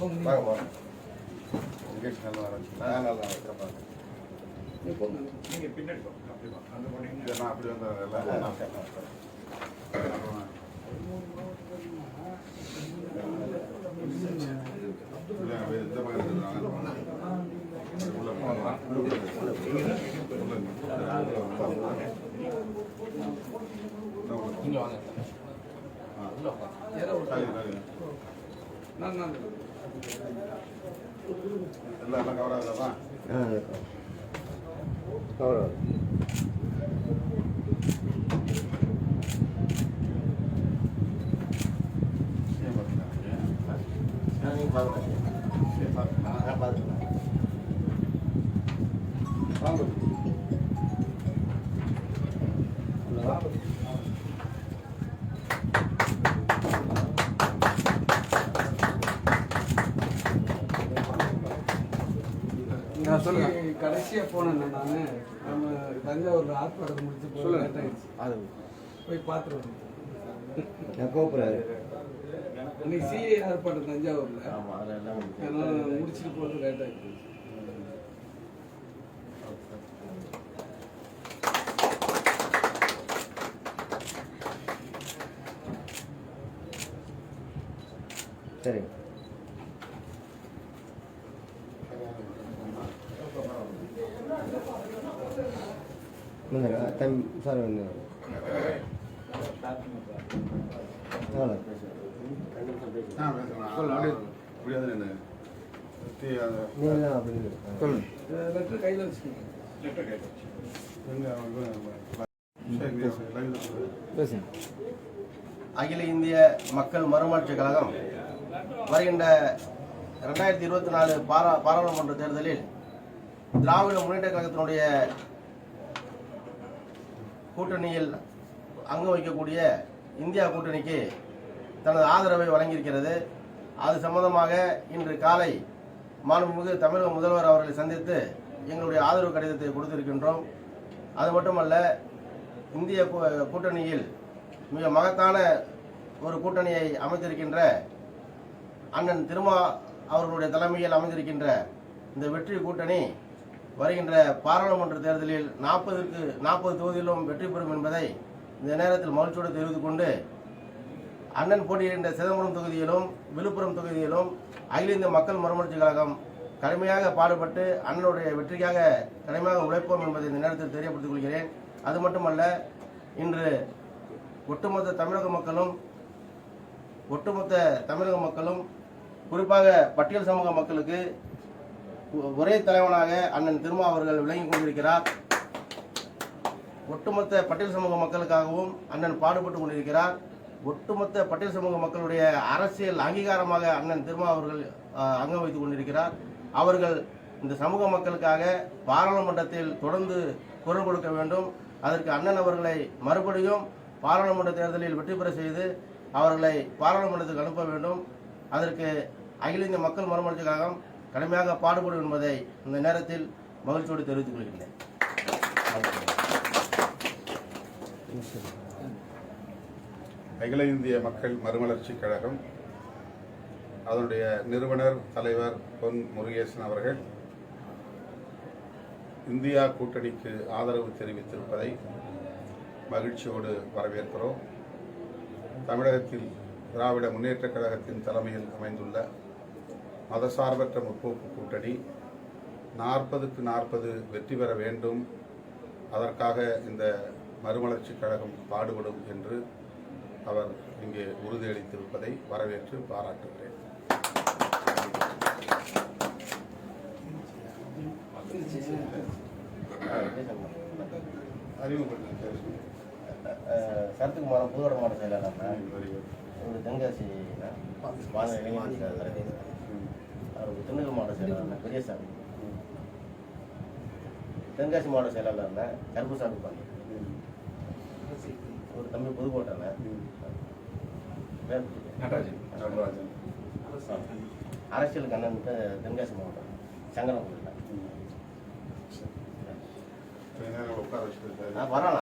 வாங்க வாங்க நிகழ்ச்சி நல்லா ஆரம்பிச்சு நான் நல்லா சிறப்பாக நீங்க பின்னாடி. அந்த இதை நான் அப்படி உள்ள போகலாம் இங்க வாங்க நான் நான் எல்லாம் எல்லாம் கவர் சொல்லுங்க. கடைசியாக போனேன் நான் நம்ம தஞ்சாவூரில் ஆர்ப்பாட்டத்தை முடிச்சு அது. போய் பார்த்துட்டு வந்தேன் கூப்பிட்றாரு. இன்னைக்கு சிஏ ஆர்ப்பாட்டம் தஞ்சாவூரில். அதனால முடிச்சுட்டு போகிறது லேட் ஆயிடுச்சு சரி. லைவ்ல சொல்லு பேசுங்க அகில இந்திய மக்கள் மறுமலர்ச்சி கழகம் வருகின்ற ரெண்டாயிரத்தி இருபத்தி நாலு பாரா பாராளுமன்ற தேர்தலில் திராவிட முன்னேற்ற கழகத்தினுடைய கூட்டணியில் அங்கம் வைக்கக்கூடிய இந்தியா கூட்டணிக்கு தனது ஆதரவை வழங்கியிருக்கிறது. அது சம்பந்தமாக இன்று காலை மாண்புமிகு தமிழக முதல்வர் அவர்களை சந்தித்து எங்களுடைய ஆதரவு கடிதத்தை கொடுத்திருக்கின்றோம். அது மட்டுமல்ல இந்திய கூ- கூட்டணியில் மிக மகத்தான ஒரு கூட்டணியை அமைத்திருக்கின்ற அண்ணன் திருமா அவர்களுடைய தலைமையில் அமைந்திருக்கின்ற இந்த வெற்றி கூட்டணி வருகின்ற பாராளுமன்ற தேர்தலில் நாற்பதுக்கு நாற்பது தொகுதியிலும் வெற்றி பெறும் என்பதை இந்த நேரத்தில் மகிழ்ச்சியோடு தெரிவித்துக் கொண்டு அண்ணன் போட்டியிடுகின்ற சிதம்பரம் தொகுதியிலும் விழுப்புரம் தொகுதியிலும் அகில இந்திய மக்கள் மறுமலர்ச்சி கழகம் கடுமையாக பாடுபட்டு அண்ணனுடைய வெற்றிக்காக கடுமையாக உழைப்போம் என்பதை இந்த நேரத்தில் தெரியப்படுத்திக் கொள்கிறேன். அது மட்டுமல்ல இன்று ஒட்டுமொத்த தமிழக மக்களும் ஒட்டுமொத்த தமிழக மக்களும் குறிப்பாக பட்டியல் சமூக மக்களுக்கு ஒரே தலைவனாக அண்ணன் திருமா அவர்கள் விளங்கி கொண்டிருக்கிறார். ஒட்டுமொத்த பட்டியல் சமூக மக்களுக்காகவும் அண்ணன் பாடுபட்டு கொண்டிருக்கிறார். ஒட்டுமொத்த பட்டியல் சமூக மக்களுடைய அரசியல் அங்கீகாரமாக அண்ணன் திருமா அவர்கள் அங்கம் வைத்துக் கொண்டிருக்கிறார். அவர்கள் இந்த சமூக மக்களுக்காக பாராளுமன்றத்தில் தொடர்ந்து குரல் கொடுக்க வேண்டும். அதற்கு அண்ணன் அவர்களை மறுபடியும் பாராளுமன்ற தேர்தலில் வெற்றி பெற செய்து அவர்களை பாராளுமன்றத்துக்கு அனுப்ப வேண்டும். அதற்கு அகில இந்திய மக்கள் மறுமலர்ச்சிக்காக கடுமையாக பாடுபடும் என்பதை இந்த நேரத்தில் மகிழ்ச்சியோடு தெரிவித்துக் கொள்கின்றேன். அகில இந்திய மக்கள் மறுமலர்ச்சி கழகம் அதனுடைய நிறுவனர் தலைவர் பொன் முருகேசன் அவர்கள் இந்தியா கூட்டணிக்கு ஆதரவு தெரிவித்திருப்பதை மகிழ்ச்சியோடு வரவேற்கிறோம். தமிழகத்தில் திராவிட முன்னேற்றக் கழகத்தின் தலைமையில் அமைந்துள்ள மதசார்பற்ற முற்போக்கு கூட்டணி நாற்பதுக்கு நாற்பது வெற்றி பெற வேண்டும். அதற்காக இந்த மறுமலர்ச்சி கழகம் பாடுபடும் என்று அவர் இங்கே உறுதியளித்திருப்பதை வரவேற்று பாராட்டுகிறேன். சரத்துக்குமாரன் புதுவட மாவட்ட செயலாளர் ஒரு தென்காசி மாநில இளைஞர் அவருக்கு திண்டுக்கல் மாவட்ட செயலாளர் பெரியசாமி. தென்காசி மாவட்ட செயலாளர் கருப்புசாமி பாண்டி ஒரு தம்பி புதுக்கோட்டை நடராஜன். நடராஜன். அரசியல் கண்ணன் தென்காசி மாவட்டம். சங்கரன் நான் வரலாம்